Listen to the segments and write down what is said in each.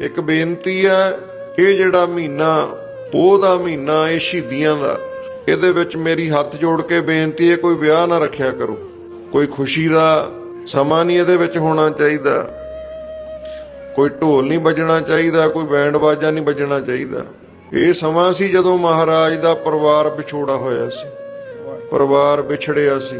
ਇੱਕ ਬੇਨਤੀ ਹੈ ਇਹ ਜਿਹੜਾ ਮਹੀਨਾ, ਪੋਹ ਦਾ ਮਹੀਨਾ ਇਹ ਸ਼ਹੀਦੀਆਂ ਦਾ, ਇਹਦੇ ਵਿੱਚ ਮੇਰੀ ਹੱਥ ਜੋੜ ਕੇ ਬੇਨਤੀ ਹੈ ਕੋਈ ਵਿਆਹ ਨਾ ਰੱਖਿਆ ਕਰੋ। ਕੋਈ ਖੁਸ਼ੀ ਦਾ ਸਮਾਂ ਨਹੀਂ ਇਹਦੇ ਵਿੱਚ ਹੋਣਾ ਚਾਹੀਦਾ। ਕੋਈ ਢੋਲ ਨਹੀਂ ਵੱਜਣਾ ਚਾਹੀਦਾ, ਕੋਈ ਬੈਂਡ ਬਾਜਾ ਨਹੀਂ ਵੱਜਣਾ ਚਾਹੀਦਾ। ਇਹ ਸਮਾਂ ਸੀ ਜਦੋਂ ਮਹਾਰਾਜ ਦਾ ਪਰਿਵਾਰ ਵਿਛੋੜਾ ਹੋਇਆ ਸੀ। ਪਰਿਵਾਰ ਵਿਛੜਿਆ ਸੀ।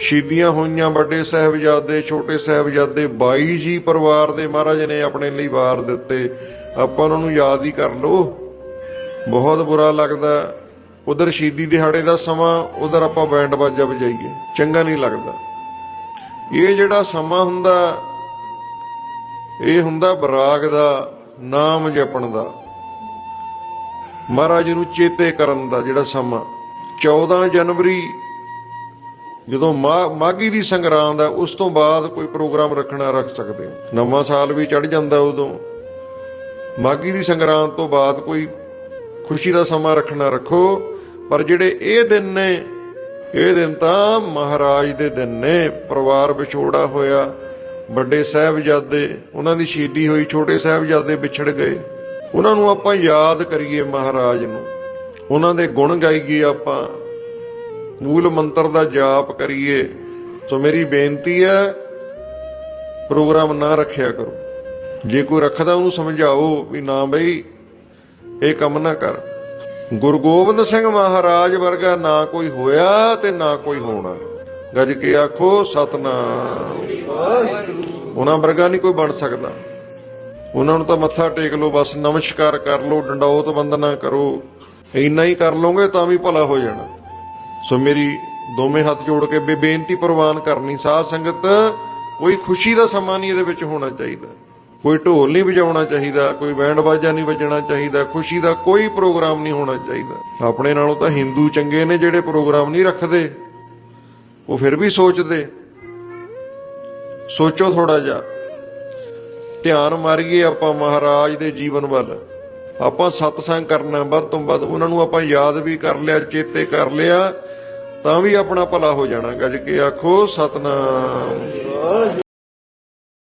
ਸ਼ਹੀਦੀਆਂ ਹੋਈਆਂ ਵੱਡੇ ਸਾਹਿਬਜ਼ਾਦੇ, ਛੋਟੇ ਸਾਹਿਬਜ਼ਾਦੇ 22 ਜੀ ਪਰਿਵਾਰ ਦੇ ਮਹਾਰਾਜ ਨੇ ਆਪਣੇ ਲਈ ਵਾਰ ਦਿੱਤੇ। ਆਪਾਂ ਉਹਨਾਂ ਨੂੰ ਯਾਦ ਹੀ ਕਰ ਲਓ। ਬਹੁਤ ਬੁਰਾ ਲੱਗਦਾ। ਉਧਰ ਸ਼ਹੀਦੀ ਦਿਹਾੜੇ ਦਾ ਸਮਾਂ, ਉਧਰ ਆਪਾਂ ਬੈਂਡ ਬਾਜਾ ਵਜਾਈਏ। ਚੰਗਾ ਨਹੀਂ ਲੱਗਦਾ। ਇਹ ਜਿਹੜਾ ਸਮਾਂ ਹੁੰਦਾ, ਇਹ ਹੁੰਦਾ ਬਰਾਗ ਦਾ, ਨਾਮ ਜਪਣ ਦਾ। ਮਹਾਰਾਜ ਨੂੰ ਚੇਤੇ ਕਰਨ ਦਾ ਜਿਹੜਾ ਸਮਾਂ। 14 ਜਨਵਰੀ ਜਦੋਂ ਮਾ- ਮਾਘੀ ਦੀ ਸੰਗਰਾਂਦ ਹੈ ਉਸ ਤੋਂ ਬਾਅਦ ਕੋਈ ਪ੍ਰੋਗਰਾਮ ਰੱਖਣਾ ਰੱਖ ਸਕਦੇ ਹੋ। ਨਵਾਂ ਸਾਲ ਵੀ ਚੜ ਜਾਂਦਾ ਉਦੋਂ। ਮਾਘੀ ਦੀ ਸੰਗਰਾਂਦ ਤੋਂ ਬਾਅਦ ਕੋਈ ਖੁਸ਼ੀ ਦਾ ਸਮਾਂ ਰੱਖਣਾ ਰੱਖੋ, ਪਰ ਜਿਹੜੇ ਇਹ ਦਿਨ ਨੇ, ਇਹ ਦਿਨ ਤਾਂ ਮਹਾਰਾਜ ਦੇ ਦਿਨ ਨੇ। ਪਰਿਵਾਰ ਵਿਛੋੜਾ ਹੋਇਆ, ਵੱਡੇ ਸਾਹਿਬਜ਼ਾਦੇ, ਉਹਨਾਂ ਦੀ ਸ਼ਹੀਦੀ ਹੋਈ, ਛੋਟੇ ਸਾਹਿਬਜ਼ਾਦੇ ਵਿਛੜ ਗਏ। ਉਹਨਾਂ ਨੂੰ ਆਪਾਂ ਯਾਦ ਕਰੀਏ ਮਹਾਰਾਜ ਨੂੰ। ਉਹਨਾਂ ਦੇ ਗੁਣ ਗਾਈਏ ਆਪਾਂ। ਮੂਲ ਮੰਤਰ ਦਾ ਜਾਪ ਕਰੀਏ। ਸੋ ਮੇਰੀ ਬੇਨਤੀ ਹੈ, ਪ੍ਰੋਗਰਾਮ ਨਾ ਰੱਖਿਆ ਕਰੋ। ਜੇ ਕੋਈ ਰੱਖਦਾ ਉਹਨੂੰ ਸਮਝਾਓ ਵੀ ਨਾ ਬਈ, ਇਹ ਕੰਮ ਨਾ ਕਰ। ਗੁਰੂ ਗੋਬਿੰਦ ਸਿੰਘ ਮਹਾਰਾਜ ਵਰਗਾ ਨਾ ਕੋਈ ਹੋਇਆ ਤੇ ਨਾ ਕੋਈ ਹੋਣਾ। ਗੱਜ ਕੇ ਆਖੋ, ਸਤਨਾਮ। ਉਹਨਾਂ ਵਰਗਾ ਨਹੀਂ ਕੋਈ ਬਣ ਸਕਦਾ। ਉਹਨਾਂ ਨੂੰ ਤਾਂ ਮੱਥਾ ਟੇਕ ਲਓ, ਬਸ ਨਮਸਕਾਰ ਕਰ ਲਓ ਡੰਡੌਤ ਬੰਦਨਾ ਕਰੋ। ਇੰਨਾ ਹੀ ਕਰ ਲਓਗੇ ਤਾਂ ਵੀ ਭਲਾ ਹੋ ਜਾਣਾ। ਸੋ ਮੇਰੀ ਦੋਵੇਂ ਹੱਥ ਜੋੜ ਕੇ ਬੇ- ਬੇਨਤੀ ਪ੍ਰਵਾਨ ਕਰਨੀ, ਸਾਧ ਸੰਗਤ, ਕੋਈ ਖੁਸ਼ੀ ਦਾ ਸਮਾਂ ਨਹੀਂ ਇਹਦੇ ਵਿੱਚ ਹੋਣਾ ਚਾਹੀਦਾ। ਕੋਈ ਢੋਲ ਨਹੀਂ ਵਜਾਉਣਾ ਚਾਹੀਦਾ, ਕੋਈ ਬੈਂਡ ਬਾਜਾ ਨਹੀਂ ਵੱਜਣਾ ਚਾਹੀਦਾ, ਖੁਸ਼ੀ ਦਾ ਕੋਈ ਪ੍ਰੋਗਰਾਮ ਨਹੀਂ ਹੋਣਾ ਚਾਹੀਦਾ। ਆਪਣੇ ਨਾਲੋਂ ਤਾਂ ਹਿੰਦੂ ਚੰਗੇ ਨੇ ਜਿਹੜੇ ਪ੍ਰੋਗਰਾਮ ਨਹੀਂ ਰੱਖਦੇ। ਉਹ ਫਿਰ ਵੀ ਸੋਚਦੇ। ਸੋਚੋ ਥੋੜਾ ਜਿਹਾ। ਧਿਆਨ ਮਾਰੀਏ ਆਪਾਂ ਮਹਾਰਾਜ ਦੇ ਜੀਵਨ ਵੱਲ। ਆਪਾਂ ਸਤਸੰਗ ਕਰਨਾ ਵੱਧ ਤੋਂ ਵੱਧ, ਉਹਨਾਂ ਨੂੰ ਆਪਾਂ ਯਾਦ ਵੀ ਕਰ ਲਿਆ, ਚੇਤੇ ਕਰ ਲਿਆ। ਤਾਂ ਵੀ ਆਪਣਾ ਭਲਾ ਹੋ ਜਾਣਾ ਗੱਜ ਕੇ ਆਖੋ ਸਤਨਾਮ।